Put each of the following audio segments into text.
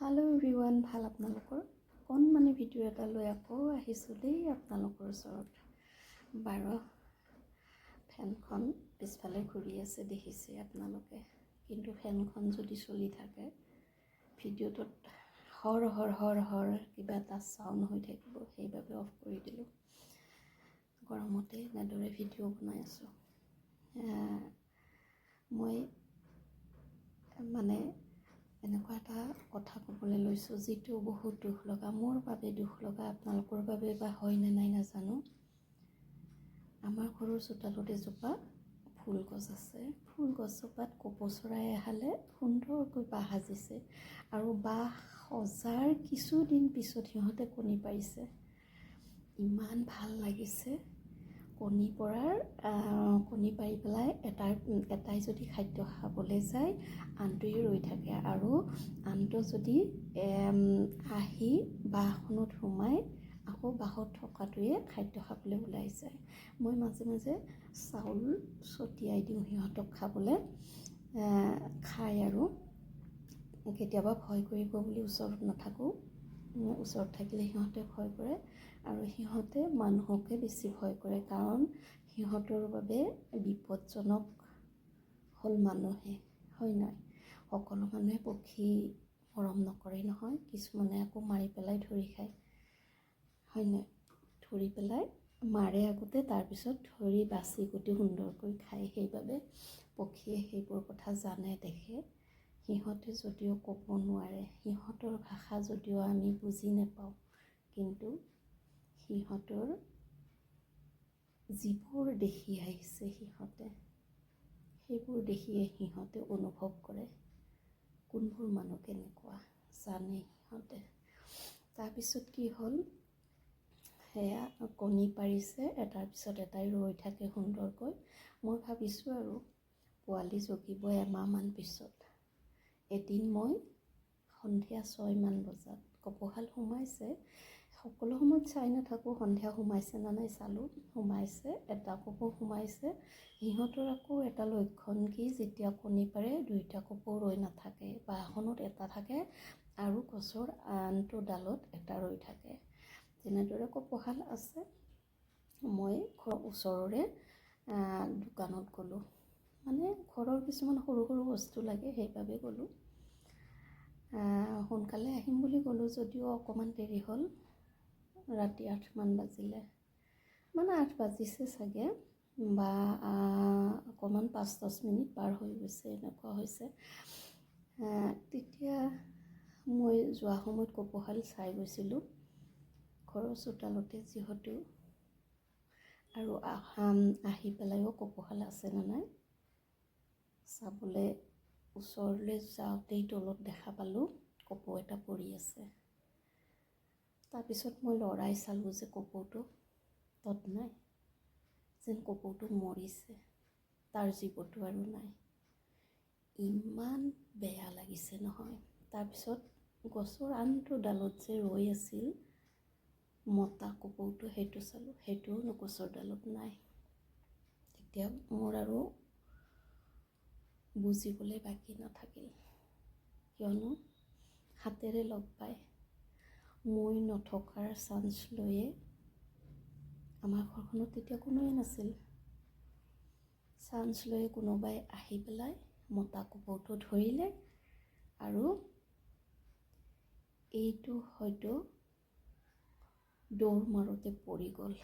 Hello everyone ভাল আপোনালোকৰ? অকণমানি ভিডিঅ' এটা লৈ আকৌ আহিছোঁ দেই আপোনালোকৰ ওচৰত। বাৰ ফেনখন পিছফালে ঘূৰি আছে দেখিছে আপোনালোকে। কিন্তু ফেনখন যদি চলি থাকে ভিডিঅ'টোত হৰ হৰ হৰ হৰ কিবা এটা চাউণ্ড হৈ থাকিব সেইবাবে অফ কৰি দিলোঁ। গৰমতে এনেদৰে ভিডিঅ' বনাই আছোঁ। মই মানে এনেকুৱা এটা কথা ক'বলৈ লৈছোঁ, যিটো বহুত দুখ লগা, মোৰ বাবে দুখ লগা, আপোনালোকৰ বাবে বা হয় নে নাই নাজানো। আমাৰ ঘৰৰ চোতালত এজোপা ফুল গছ আছে। ফুল গছজোপাত কপৌ এহালে সুন্দৰকৈ বাঁহ সাজিছে আৰু বাঁহ সজাৰ কিছুদিন পিছত সিহঁতে কণী পাৰিছে। ইমান ভালো লাগিছে। কণী পৰাৰ কণী পাৰি পেলাই এটাৰ এটাই যদি খাদ্য খাবলৈ যায় আনটোৱে ৰৈ থাকে। আৰু আনটো যদি আহি বাঁহখনত সোমাই আকৌ বাঁহত থকাটোৱে খাদ্য খাবলৈ ওলাই যায়। মই মাজে মাজে চাউল ছটিয়াই দিওঁ সিহঁতক খাবলৈ খায় আৰু কেতিয়াবা ভয় কৰিব বুলি ওচৰত নাথাকোঁ। ওচৰত থাকিলে সিহঁতে ভয় কৰে আৰু সিহঁতে মানুহকে বেছি ভয় কৰে কাৰণ সিহঁতৰ বাবে বিপদজনক হ'ল মানুহে হয় নাই? সকলো মানুহে পক্ষী মৰম নকৰে নহয় কিছুমানে আকৌ মাৰি পেলাই ধৰি খায় হয় নাই? ধৰি পেলাই মাৰে আগতে তাৰপিছত ধৰি বাচি কুটি সুন্দৰকৈ খায়। সেইবাবে পক্ষীয়ে সেইবোৰ কথা জানে দেখে। সিহঁতে যদিও ক'ব নোৱাৰে সিহঁতৰ ভাষা যদিও আমি বুজি নাপাওঁ কিন্তু সিহঁতৰ যিবোৰ দেখি আহিছে সিহঁতে সেইবোৰ দেখিয়ে সিহঁতে অনুভৱ কৰে কোনবোৰ মানুহ কেনেকুৱা জানে সিহঁতে। তাৰপিছত কি হ'ল সেয়া কণী পাৰিছে এটাৰ পিছত এটাই ৰৈ থাকে সুন্দৰকৈ। মই ভাবিছোঁ আৰু পোৱালি জগিব এমাহমান পিছত। এদিন মই সন্ধিয়া ছয়মান বজাত কপৌশাল সোমাইছে। সকলো সময়ত চাই নাথাকোঁ সন্ধিয়া সোমাইছে নে নাই চালোঁ। সোমাইছে, এটা কপৌ সোমাইছে। সিহঁতৰ আকৌ এটা লক্ষণ কি, যেতিয়া কণী পাৰে দুইটা কপৌ ৰৈ নাথাকে বাঁহখনত এটা থাকে আৰু গছৰ আনটো ডালত এটা ৰৈ থাকে। তেনেদৰে কপৌশাল আছে, মই ঘৰৰ ওচৰৰে দোকানত গ'লোঁ। মানে ঘৰৰ কিছুমান সৰু সৰু বস্তু লাগে সেইবাবে গ'লোঁ সোনকালে আহিম বুলি গ'লোঁ যদিও অকণমান দেৰি হ'ল। ৰাতি আঠমান বাজিলে। মানে আঠ বাজিছে চাগে বা অকণমান পাঁচ দহ মিনিট পাৰ হৈ গৈছে এনেকুৱা হৈছে। তেতিয়া মই যোৱা সময়ত কপৌশাল চাই গৈছিলোঁ ঘৰৰ চোতালতে যিহেতু। আৰু আহি পেলাইও কপৌশাল আছেনে নাই? চাবলৈ ওচৰলৈ যাওঁতেই তলত দেখা পালোঁ কপৌ এটা পৰি আছে। তাৰপিছত মই লৰাই চালোঁ যে কপৌটো তত নাই যেন কপৌটো মৰিছে তাৰ জীৱটো আৰু নাই। ইমান বেয়া লাগিছে নহয়। তাৰপিছত গছৰ আনটো ডালত যে ৰৈ আছিল মতা কপৌটো সেইটো চালোঁ সেইটোও গছৰ ডালত নাই। তেতিয়া মোৰ আৰু বুজিবলৈ বাকী নাথাকিল। কিয়নো হাতেৰে লগ পায় মই নথকাৰ চান্স লৈয়ে আমাৰ ঘৰখনত তেতিয়া কোনোৱে নাছিল। চান্স লৈয়ে কোনোবাই আহি পেলাই মতা কপৌটো ধৰিলে আৰু এইটো হয়তো দৌৰ মাৰোঁতে পৰি গ'ল।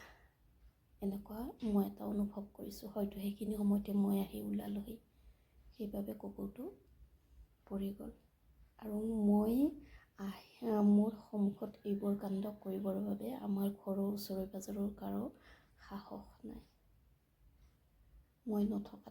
এনেকুৱা মই এটা অনুভৱ কৰিছোঁ। হয়তো সেইখিনি সময়তে মই আহি ওলালোহি। সেইবাবে কপৌটো পৰি গ'ল। আৰু মই মোৰ সন্মুখত এইবোৰ কাণ্ড কৰিবৰ বাবে আমাৰ ঘৰৰ ওচৰে পাঁজৰৰ কাৰো সাহস নাই। মই নথকাতে